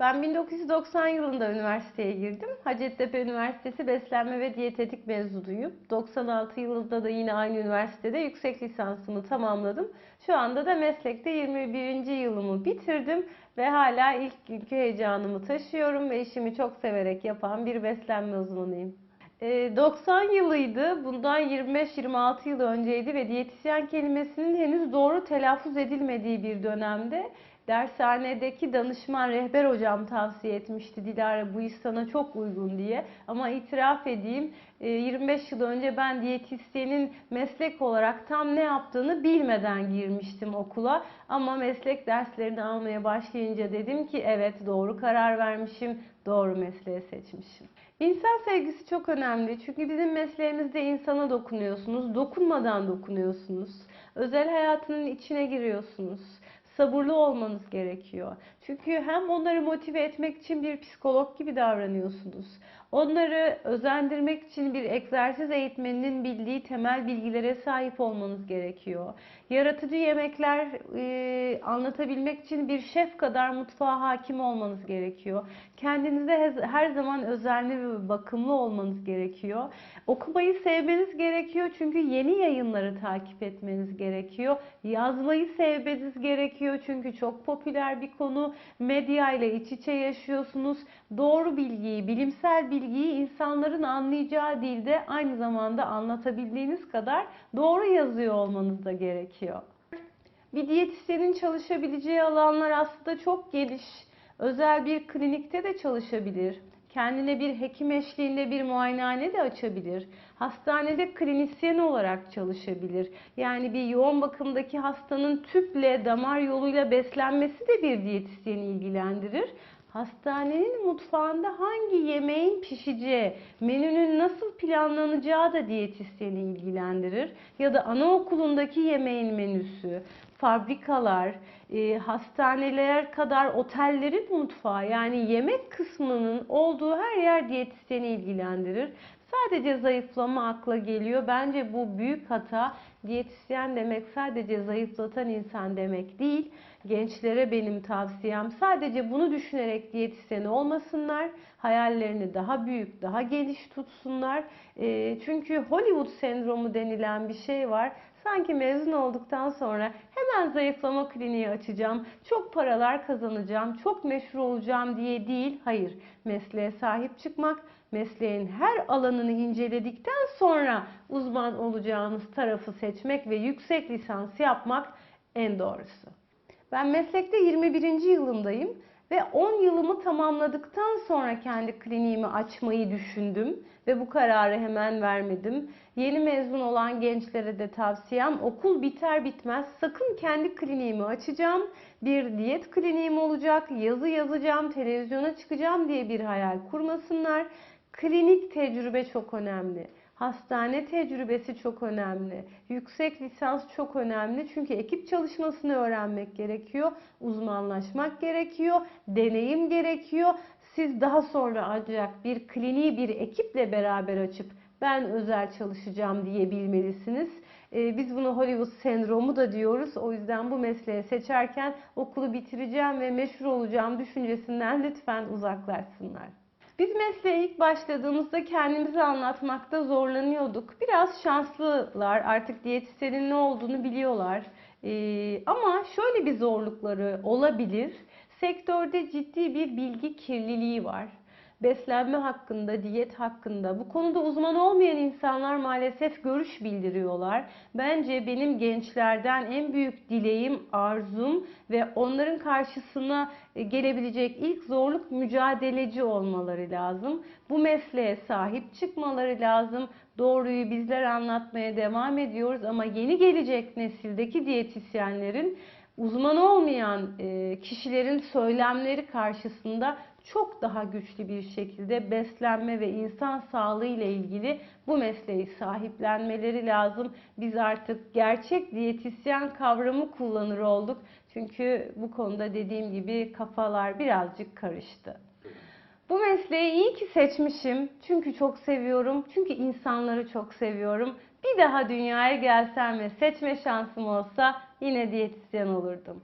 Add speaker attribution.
Speaker 1: Ben 1990 yılında üniversiteye girdim. Hacettepe Üniversitesi Beslenme ve Diyetetik mezunuyum. 96 yılında da yine aynı üniversitede yüksek lisansımı tamamladım. Şu anda da meslekte 21. yılımı bitirdim ve hala ilk günkü heyecanımı taşıyorum ve işimi çok severek yapan bir beslenme uzmanıyım. Ee, 90 yılıydı. Bundan 25-26 yıl önceydi ve diyetisyen kelimesinin henüz doğru telaffuz edilmediği bir dönemde dershanedeki danışman rehber hocam tavsiye etmişti Dilara bu iş sana çok uygun diye. Ama itiraf edeyim e, 25 yıl önce ben diyetisyenin meslek olarak tam ne yaptığını bilmeden girmiştim okula. Ama meslek derslerini almaya başlayınca dedim ki evet doğru karar vermişim, doğru mesleği seçmişim. İnsan sevgisi çok önemli çünkü bizim mesleğimizde insana dokunuyorsunuz, dokunmadan dokunuyorsunuz. Özel hayatının içine giriyorsunuz sabırlı olmanız gerekiyor. Çünkü hem onları motive etmek için bir psikolog gibi davranıyorsunuz. Onları özendirmek için bir egzersiz eğitmeninin bildiği temel bilgilere sahip olmanız gerekiyor. Yaratıcı yemekler e, anlatabilmek için bir şef kadar mutfağa hakim olmanız gerekiyor. Kendinize her zaman özenli ve bakımlı olmanız gerekiyor. Okumayı sevmeniz gerekiyor çünkü yeni yayınları takip etmeniz gerekiyor. Yazmayı sevmeniz gerekiyor çünkü çok popüler bir konu. Medya ile iç içe yaşıyorsunuz. Doğru bilgiyi, bilimsel bilgiyi insanların anlayacağı dilde aynı zamanda anlatabildiğiniz kadar doğru yazıyor olmanız da gerekiyor. Bir diyetisyenin çalışabileceği alanlar aslında çok geniş. Özel bir klinikte de çalışabilir. Kendine bir hekim eşliğinde bir muayenehane de açabilir. Hastanede klinisyen olarak çalışabilir. Yani bir yoğun bakımdaki hastanın tüple, damar yoluyla beslenmesi de bir diyetisyeni ilgilendirir. Hastanenin mutfağında hangi yemeğin pişeceği, menünün nasıl planlanacağı da diyetisyeni ilgilendirir. Ya da anaokulundaki yemeğin menüsü, fabrikalar, e, hastaneler kadar otellerin mutfağı yani yemek kısmının olduğu her yer diyetisyeni ilgilendirir. Sadece zayıflama akla geliyor. Bence bu büyük hata. Diyetisyen demek sadece zayıflatan insan demek değil. Gençlere benim tavsiyem sadece bunu düşünerek diyetisyen olmasınlar. Hayallerini daha büyük, daha geniş tutsunlar. E, çünkü Hollywood sendromu denilen bir şey var. Sanki mezun olduktan sonra hemen zayıflama kliniği açacağım, çok paralar kazanacağım, çok meşhur olacağım diye değil. Hayır, mesleğe sahip çıkmak, mesleğin her alanını inceledikten sonra uzman olacağınız tarafı seçmek ve yüksek lisans yapmak en doğrusu. Ben meslekte 21. yılımdayım ve 10 yılımı tamamladıktan sonra kendi kliniğimi açmayı düşündüm ve bu kararı hemen vermedim. Yeni mezun olan gençlere de tavsiyem okul biter bitmez sakın kendi kliniğimi açacağım. Bir diyet kliniğim olacak, yazı yazacağım, televizyona çıkacağım diye bir hayal kurmasınlar. Klinik tecrübe çok önemli. Hastane tecrübesi çok önemli. Yüksek lisans çok önemli. Çünkü ekip çalışmasını öğrenmek gerekiyor. Uzmanlaşmak gerekiyor. Deneyim gerekiyor. Siz daha sonra ancak bir kliniği bir ekiple beraber açıp ben özel çalışacağım diyebilmelisiniz. Ee, biz bunu Hollywood sendromu da diyoruz. O yüzden bu mesleği seçerken okulu bitireceğim ve meşhur olacağım düşüncesinden lütfen uzaklaşsınlar. Biz mesleğe ilk başladığımızda kendimizi anlatmakta zorlanıyorduk. Biraz şanslılar artık diyetisyenin ne olduğunu biliyorlar. Ee, ama şöyle bir zorlukları olabilir. Sektörde ciddi bir bilgi kirliliği var beslenme hakkında, diyet hakkında bu konuda uzman olmayan insanlar maalesef görüş bildiriyorlar. Bence benim gençlerden en büyük dileğim, arzum ve onların karşısına e, gelebilecek ilk zorluk mücadeleci olmaları lazım. Bu mesleğe sahip çıkmaları lazım. Doğruyu bizler anlatmaya devam ediyoruz ama yeni gelecek nesildeki diyetisyenlerin uzman olmayan e, kişilerin söylemleri karşısında çok daha güçlü bir şekilde beslenme ve insan sağlığı ile ilgili bu mesleği sahiplenmeleri lazım. Biz artık gerçek diyetisyen kavramı kullanır olduk. Çünkü bu konuda dediğim gibi kafalar birazcık karıştı. Bu mesleği iyi ki seçmişim. Çünkü çok seviyorum. Çünkü insanları çok seviyorum. Bir daha dünyaya gelsem ve seçme şansım olsa yine diyetisyen olurdum.